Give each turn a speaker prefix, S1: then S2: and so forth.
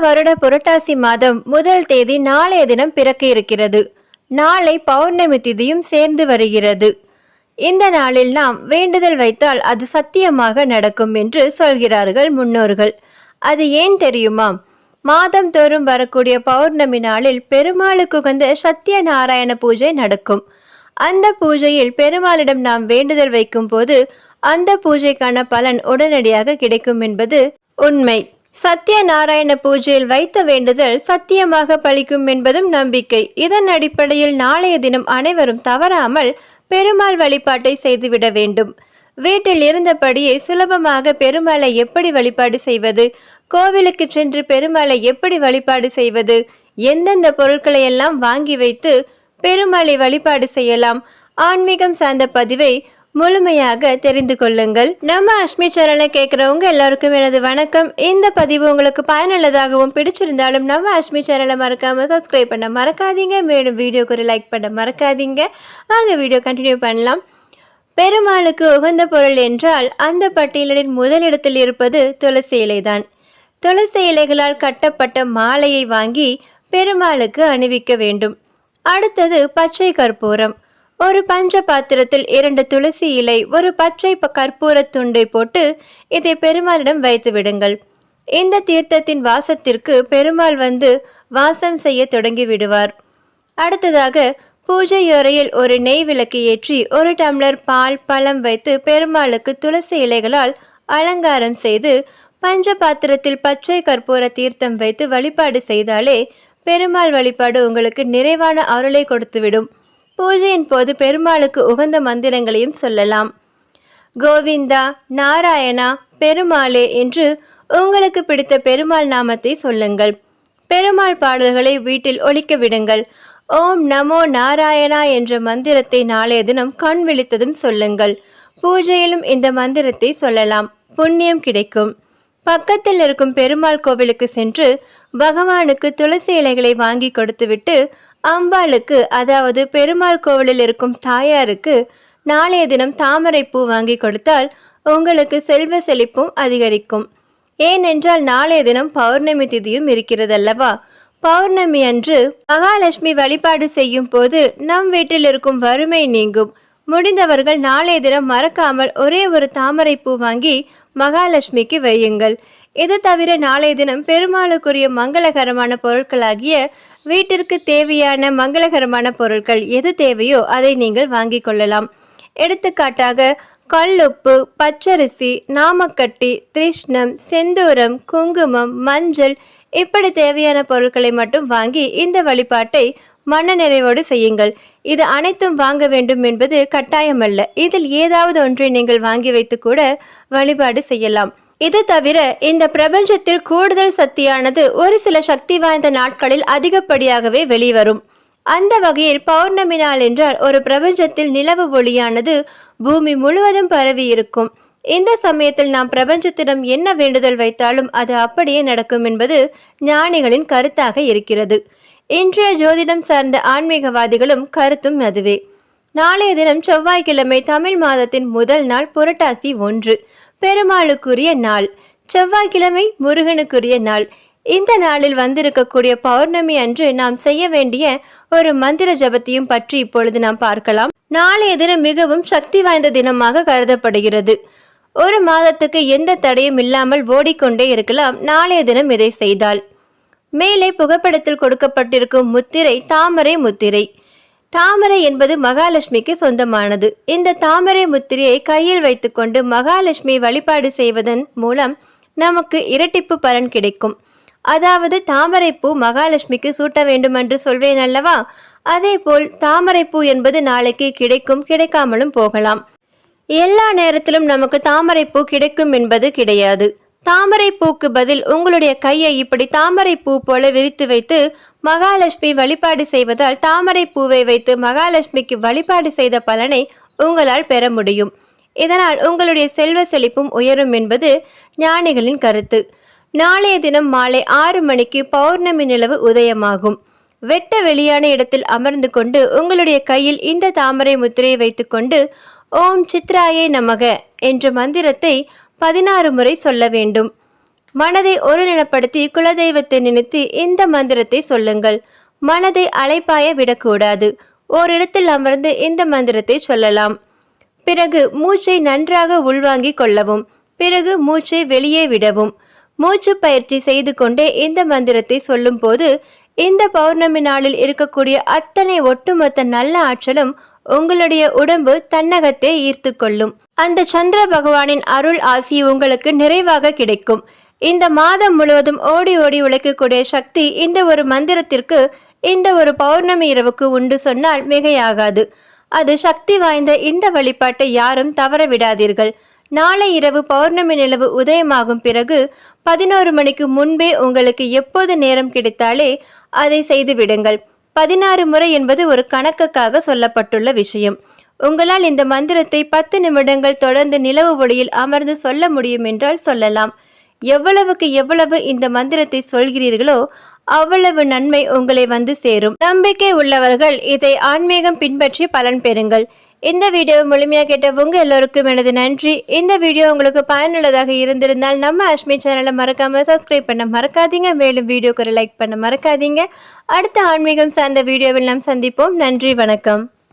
S1: வருட புரட்டாசி மாதம் முதல் தேதி நாளைய தினம் பிறக்க இருக்கிறது நாளை பௌர்ணமி திதியும் சேர்ந்து வருகிறது. இந்த நாளில் நாம் வேண்டுதல் வைத்தால் அது சத்தியமாக நடக்கும் என்று சொல்கிறார்கள் முன்னோர்கள். அது ஏன் தெரியுமா? மாதம் தோறும் வரக்கூடிய பௌர்ணமி நாளில் பெருமாளுக்கு உகந்த சத்திய நாராயண பூஜை நடக்கும். அந்த பூஜையில் பெருமாளிடம் நாம் வேண்டுதல் வைக்கும் போது அந்த பூஜைக்கான பலன் உடனடியாக கிடைக்கும் என்பது உண்மை. சத்யநாராயண பூஜையில் வைத்த வேண்டுதல் சத்தியமாக பலிக்கும் என்பதும் நம்பிக்கை. இதன் அடிப்படையில் நாளைய தினம் அனைவரும் தவறாமல் பெருமாள் வழிபாட்டை செய்துவிட வேண்டும். வீட்டில் இருந்தபடியே சுலபமாக பெருமாளை எப்படி வழிபாடு செய்வது? கோவிலுக்கு சென்று பெருமாளை எப்படி வழிபாடு செய்வது? எந்தெந்த பொருட்களை எல்லாம் வாங்கி வைத்து பெருமாளை வழிபாடு செய்யலாம்? ஆன்மீகம் சார்ந்த பதிவை முழுமையாக தெரிந்து கொள்ளுங்கள். நம்ம அஷ்மி சேனலை கேட்குறவங்க எல்லாருக்கும் எனது வணக்கம். இந்த பதிவு உங்களுக்கு பயனுள்ளதாகவும் பிடிச்சிருந்தாலும் நம்ம அஷ்மி சேனலை மறக்காமல் சப்ஸ்கிரைப் பண்ண மறக்காதீங்க. மேலும் வீடியோக்கு ஒரு லைக் பண்ண மறக்காதீங்க. வாங்க வீடியோ கண்டினியூ பண்ணலாம். பெருமாளுக்கு உகந்த பொருள் என்றால் அந்த பட்டியலின் முதலிடத்தில் இருப்பது துளசி இலைதான். துளசி இலைகளால் கட்டப்பட்ட மாலையை வாங்கி பெருமாளுக்கு அணிவிக்க வேண்டும். அடுத்தது பச்சை கற்பூரம். ஒரு பஞ்ச பாத்திரத்தில் இரண்டு துளசி இலை ஒரு பச்சை கற்பூரத் துண்டை போட்டு இதை பெருமாளிடம் வைத்து விடுங்கள். இந்த தீர்த்தத்தின் வாசத்திற்கு பெருமாள் வந்து வாசம் செய்ய தொடங்கி விடுவார். அடுத்ததாக பூஜை அறையில் ஒரு நெய் விளக்கு ஏற்றி ஒரு டம்ளர் பால் பழம் வைத்து பெருமாளுக்கு துளசி இலைகளால் அலங்காரம் செய்து பஞ்ச பாத்திரத்தில் பச்சை கற்பூர தீர்த்தம் வைத்து வழிபாடு செய்தாலே பெருமாள் வழிபாடு உங்களுக்கு நிறைவான அருளை கொடுத்துவிடும். பூஜையின் போது பெருமாளுக்கு உகந்த மந்திரங்களையும் சொல்லலாம். கோவிந்தா நாராயணா பெருமாளே என்று உங்களுக்கு பிடித்த பெருமாள் நாமத்தை சொல்லுங்கள். பெருமாள் பாடல்களை வீட்டில் ஒழிக்க விடுங்கள். ஓம் நமோ நாராயணா என்ற மந்திரத்தை நாளைய தினம் கண் விழித்ததும் சொல்லுங்கள். பூஜையிலும் இந்த மந்திரத்தை சொல்லலாம். புண்ணியம் கிடைக்கும். பக்கத்தில் இருக்கும் பெருமாள் கோவிலுக்கு சென்று பகவானுக்கு துளசி இலைகளை வாங்கி கொடுத்துவிட்டு அம்பாளுக்கு அதாவது பெருமாள் கோவிலில் இருக்கும் தாயாருக்கு நாளைய தினம் தாமரை பூ வாங்கி கொடுத்தால் உங்களுக்கு செல்வ செழிப்பும் அதிகரிக்கும். ஏனென்றால் நாளைய தினம் பௌர்ணமி திதியும் இருக்கிறதல்லவா? பௌர்ணமி அன்று மகாலட்சுமி வழிபாடு செய்யும் போது நம் வீட்டில் இருக்கும் வறுமை நீங்கும். முடிந்தவர்கள் நாளைய தினம் மறக்காமல் ஒரே ஒரு தாமரை பூ வாங்கி மகாலட்சுமிக்கு வையுங்கள். இது தவிர நாளைய தினம் பெருமாளுக்குரிய மங்களகரமான பொருட்களாகிய வீட்டிற்கு தேவையான மங்களகரமான பொருட்கள் எது தேவையோ அதை நீங்கள் வாங்கிக் கொள்ளலாம். எடுத்துக்காட்டாக கல்லுப்பு பச்சரிசி நாமக்கட்டி திருஷ்ணம் செந்தூரம் குங்குமம் மஞ்சள் இப்படி தேவையான பொருட்களை மட்டும் வாங்கி இந்த வழிபாட்டை மனநிறைவோடு செய்யுங்கள். இது அனைத்தும் வாங்க வேண்டும் என்பது கட்டாயமல்ல. இதில் ஏதாவது ஒன்றை நீங்கள் வாங்கி வைத்து கூட வழிபாடு செய்யலாம். இது தவிர இந்த பிரபஞ்சத்தில் கூடுதல் சக்தியானது ஒரு சில சக்தி வாய்ந்த நாட்களில் அதிகப்படியாகவே வெளிவரும். அந்த வகையில் பௌர்ணமி நாள் என்றால் ஒரு பிரபஞ்சத்தில் நிலவு ஒளியானது பூமி முழுவதும் பரவி இருக்கும் இந்த சமயத்தில் நாம் பிரபஞ்சத்திடம் என்ன வேண்டுதல் வைத்தாலும் அது அப்படியே நடக்கும் என்பது ஞானிகளின் கருத்தாக இருக்கிறது. இன்றைய ஜோதிடம் சார்ந்த ஆன்மீகவாதிகளும் கருத்தும் அதுவே. நாளைய தினம் செவ்வாய்க்கிழமை தமிழ் மாதத்தின் முதல் நாள் புரட்டாசி ஒன்று. பெருமாளுக்குரிய நாள். செவ்வாய்க்கிழமை முருகனுக்குரிய நாள். இந்த நாளில் வந்திருக்கக்கூடிய பௌர்ணமி அன்று நாம் செய்ய வேண்டிய ஒரு மந்திர ஜபத்தையும் பற்றி இப்பொழுது நாம் பார்க்கலாம். நாளைய தினம் மிகவும் சக்தி வாய்ந்த தினமாக கருதப்படுகிறது. ஒரு மாதத்துக்கு எந்த தடையும் இல்லாமல் ஓடிக்கொண்டே இருக்கலாம். நாளைய தினம் இதை செய்தால். மேலே புகைப்படத்தில் கொடுக்கப்பட்டிருக்கும் முத்திரை தாமரை முத்திரை. தாமரை என்பது மகாலட்சுமிக்கு சொந்தமானது. இந்த தாமரை முத்திரையை கையில் வைத்துக்கொண்டு மகாலட்சுமி வழிபாடு செய்வதன் மூலம் நமக்கு இரட்டிப்பு பலன் கிடைக்கும். அதாவது தாமரைப்பூ மகாலட்சுமிக்கு சூட்ட வேண்டும் என்று சொல்வேன் அல்லவா? அதேபோல் தாமரைப்பூ என்பது நாளைக்கு கிடைக்கும் கிடைக்காமலும் போகலாம். எல்லா நேரத்திலும் நமக்கு தாமரைப்பூ கிடைக்கும் என்பது கிடையாது. தாமரை பூக்கு பதில் உங்களுடைய கையை இப்படி தாமரை பூ போல விரித்து வைத்து மகாலட்சுமி வழிபாடு செய்வதால் தாமரை பூவை வைத்து மகாலட்சுமிக்கு வழிபாடு செய்த பலனை உங்களால் பெற முடியும். இதனால் உங்களுடைய செல்வ செழிப்பும் உயரும் என்பது ஞானிகளின் கருத்து. நாளைய தினம் மாலை ஆறு மணிக்கு பௌர்ணமி நிலவு உதயமாகும். வெட்ட வெளியான இடத்தில் அமர்ந்து கொண்டு உங்களுடைய கையில் இந்த தாமரை முத்திரையை வைத்துக்கொண்டு ஓம் சித்ராயே நமக என்ற மந்திரத்தை பதினாறு முறை சொல்ல வேண்டும். மனதை ஒருநிலைப்படுத்தி குலதெய்வத்தை நினைத்து இந்த மந்திரத்தை சொல்லுங்கள். மனதை அலைப்பாய விடக்கூடாது. ஓரிடத்தில் அமர்ந்து இந்த மந்திரத்தை சொல்லலாம். பிறகு மூச்சை நன்றாக உள்வாங்கிக் கொள்ளவும் பிறகு மூச்சை வெளியே விடவும். மூச்சு பயிற்சி செய்து கொண்டே இந்த மந்திரத்தை சொல்லும்போது இந்த பௌர்ணமி நாளில் இருக்கக்கூடிய அத்தனை ஒட்டுமொத்த நல்ல ஆற்றலும் உங்களுடைய உடம்பு தன்னகத்தை ஈர்த்து கொள்ளும். அந்த சந்திர பகவானின் அருள் ஆசி உங்களுக்கு நிறைவாக கிடைக்கும். இந்த மாதம் முழுவதும் ஓடி ஓடி உழைக்கக்கூடிய சக்தி இந்த ஒரு மந்திரத்திற்கு இந்த ஒரு பௌர்ணமி இரவுக்கு உண்டு சொன்னால் மிகையாகாது. அது சக்தி வாய்ந்த இந்த வழிபாட்டை யாரும் தவற விடாதீர்கள். நாளை இரவு பௌர்ணமி நிலவு உதயமாகும் பிறகு பதினோரு மணிக்கு முன்பே உங்களுக்கு எப்போது நேரம் கிடைத்தாலே அதை செய்து விடுங்கள். பதினாறு முறை என்பது ஒரு கணக்குக்காக சொல்லப்பட்டுள்ள விஷயம். உங்களால் இந்த மந்திரத்தை பத்து நிமிடங்கள் தொடர்ந்து நிலவு ஒளியில் அமர்ந்து சொல்ல முடியும் என்றால் சொல்லலாம். எவ்வளவுக்கு எவ்வளவு இந்த மந்திரத்தை சொல்கிறீர்களோ அவ்வளவு நன்மை உங்களை வந்து சேரும். நம்பிக்கை உள்ளவர்கள் இதை ஆன்மீகம் பின்பற்றி பலன் பெறுங்கள். இந்த வீடியோ முழுமையாக கேட்ட உங்கள் எல்லோருக்கும் எனது நன்றி. இந்த வீடியோ உங்களுக்கு பயனுள்ளதாக இருந்திருந்தால் நம்ம அஷ்மி சேனலை மறக்காமல் சப்ஸ்கிரைப் பண்ண மறக்காதீங்க. மேலும் வீடியோக்கு லைக் பண்ண மறக்காதீங்க. அடுத்த ஆன்மீகம் சார்ந்த வீடியோவில் நாம் சந்திப்போம். நன்றி வணக்கம்.